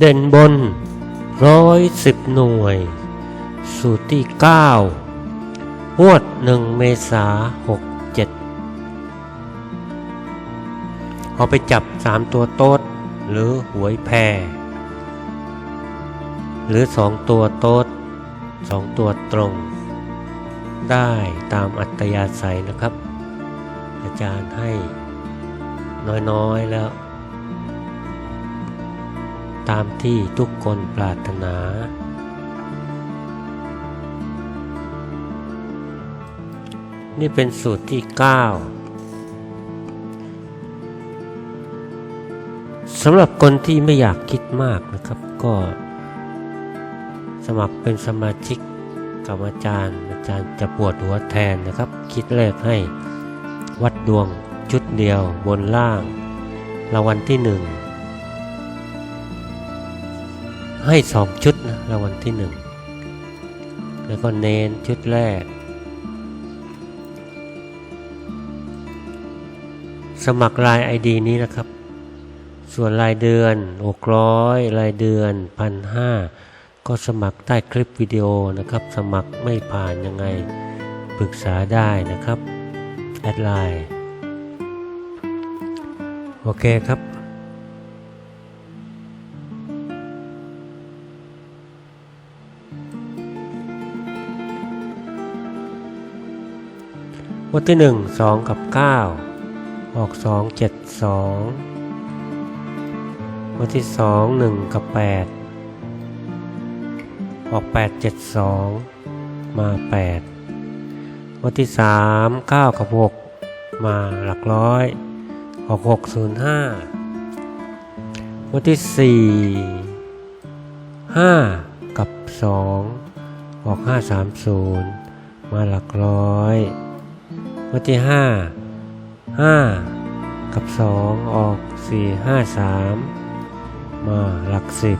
เด่นบนร้อยสิบหน่วย สูตรที่เก้างวดหนึ่งเมษาหกเจ็ดเอาไปจับสามตัวโต๊ดหรือหวยแพรหรือสองตัวโต๊ดสองตัวตรง ได้ตามอัตยาศัยนะครับ อาจารย์ให้น้อยๆแล้ว ตามที่ทุกคนปรารถนา นี่เป็นสูตรที่ 9 สำหรับคนที่ไม่อยากคิดมากนะครับ ก็สมัครเป็นสมาชิกกับอาจารย์ อาจารย์จะปวดหัวแทนนะครับ คิดเลขให้วัดดวงชุดเดียวบนล่างรางวัลที่หนึ่ง ให้สองชุดนะรางวัลที่หนึ่งแล้วก็เน้นชุดแรก สมัครรายไอดีนี้นะครับ ส่วนรายเดือน 600 รายเดือนพันห้าก็สมัครใต้คลิปวิดีโอนะครับ สมัครไม่ผ่านยังไงปรึกษาได้นะครับ แอดไลน์ โอเคครับ วันที่หนึ่งสองกับเก้าออกสองเจ็ดสองวันที่สองหนึ่งกับแปดออกแปดเจ็ดสองมาแปดวันที่สามเก้ากับหกมาหลักร้อย ออกหกศูนย์ห้าวันที่สี่ห้ากับสองออกห้าสามศูนย์มาหลักร้อย วันที่ห้าห้ากับสองออกสี่ห้าสามมาหลักสิบ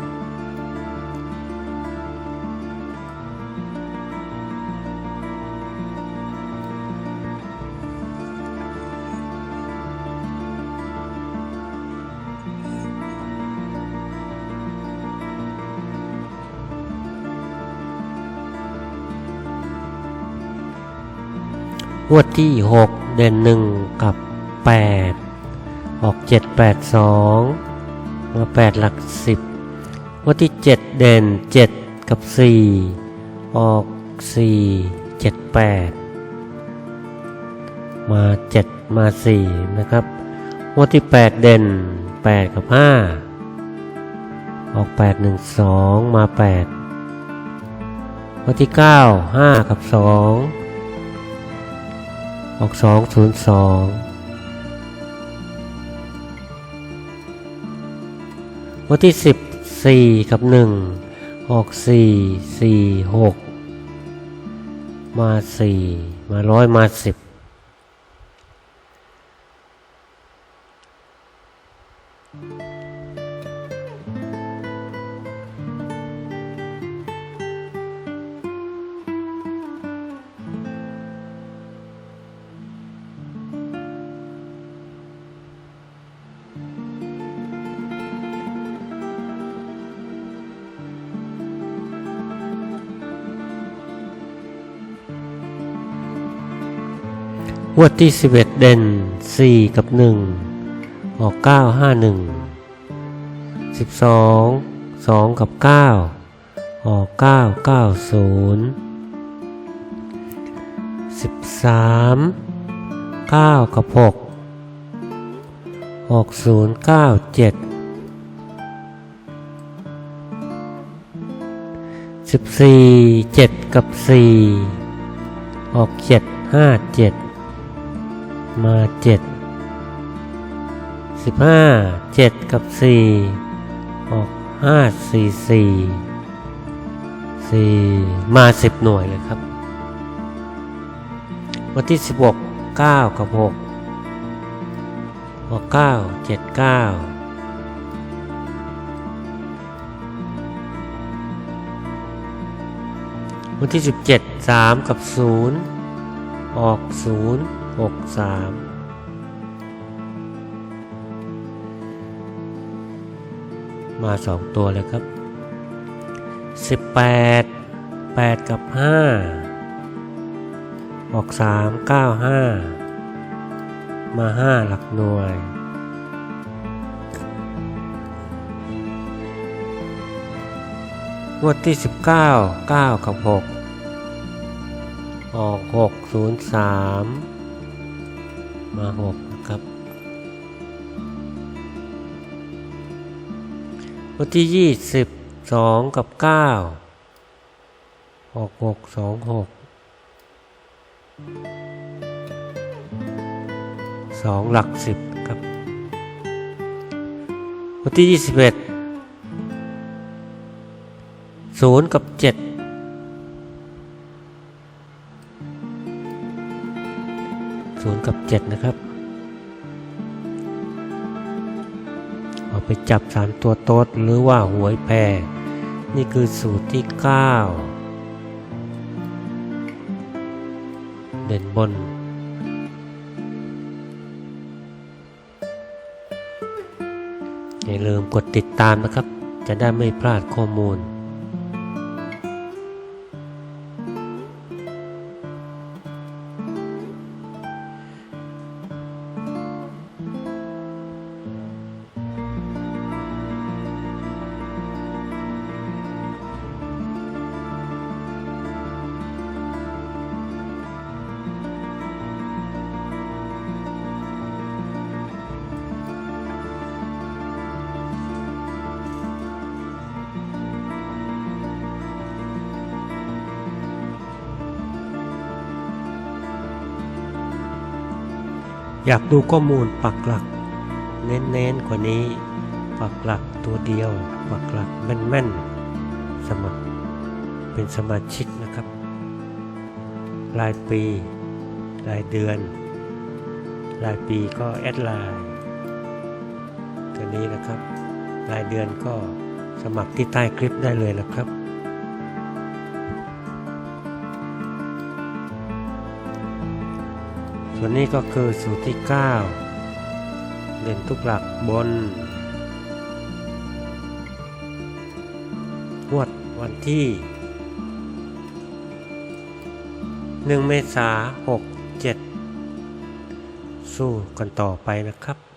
วดที่หกเด่นหนึ่งกับแปดออกเจ็ดแปดสองมาแปดหลักสิบงวดที่เจ็ดเด่นเจ็ดกับสี่ออกสี่เจ็ดแปดมาเจ็ดมาสี่นะครับ งวดที่แปดเด่นแปดกับห้าออกแปดหนึ่งสองมาแปดงวดที่เก้าห้ากับส ออกสองศูนย์สองวันที่สิบสี่กับหนึ่งออกสี่สี่หกมาสี่มาร้อยมาสิบ งวดที่สิบเอ็ดเด่นสี่กับหนึ่งออกเก้าห้าหนึ่งสิบสองสองกับเก้าออกเก้าเก้าศูนย์สิบสามเก้ากับหกออกศูนย์เก้าเจ็ดสิบสี่เจ็ดกับสี่ออกเจ็ดห้าเจ็ด มาเจ็ดสิบห้าเจ็ดกับสี่ออกห้าสี่สี่สี่มาสิบหน่วยเลยครับ วันที่สิบหกเก้ากับหกออกเก้าเจ็ดเก้าวันที่สิบเจ็ดสามกับศูนย์ออกศูนย์ หกสามมาสองตัวเลยครับสิบแปดแปดกับห้าออกสามเก้าห้ามาห้าหลักหน่วย งวดที่สิบเก้าเก้ากับหกออกหกศูนย์สา มาหกนะครับงวันที่ยี่สิบสองกับเก้าออกหกสองหกสองหลักสิบครับ วันที่ยี่สิบเอ็ดศูนย์กับเจ็ด ศูนย์กับเจ็ดนะครับเอาไปจับสามตัวโต๊ดหรือว่าหวยแพรนี่คือสูตรที่ 9 เด่นบน อย่าลืมกดติดตามนะครับ จะได้ไม่พลาดข้อมูล อยากดูข้อมูลปักหลัก เน้นๆกว่านี้ ปักหลักตัวเดียว ปักหลักแม่นๆ สมัครเป็นสมาชิกนะครับ รายปี รายเดือน รายปีก็แอดไลน์ตัวนี้นะครับ รายเดือนก็สมัครที่ใต้คลิปได้เลยนะครับ ส่วนนี้ก็คือสูตรที่ 9 เด่นทุกหลักบนงวดวันที่ 1 เมษาหกเจ็ดสู้กันต่อไปนะครับ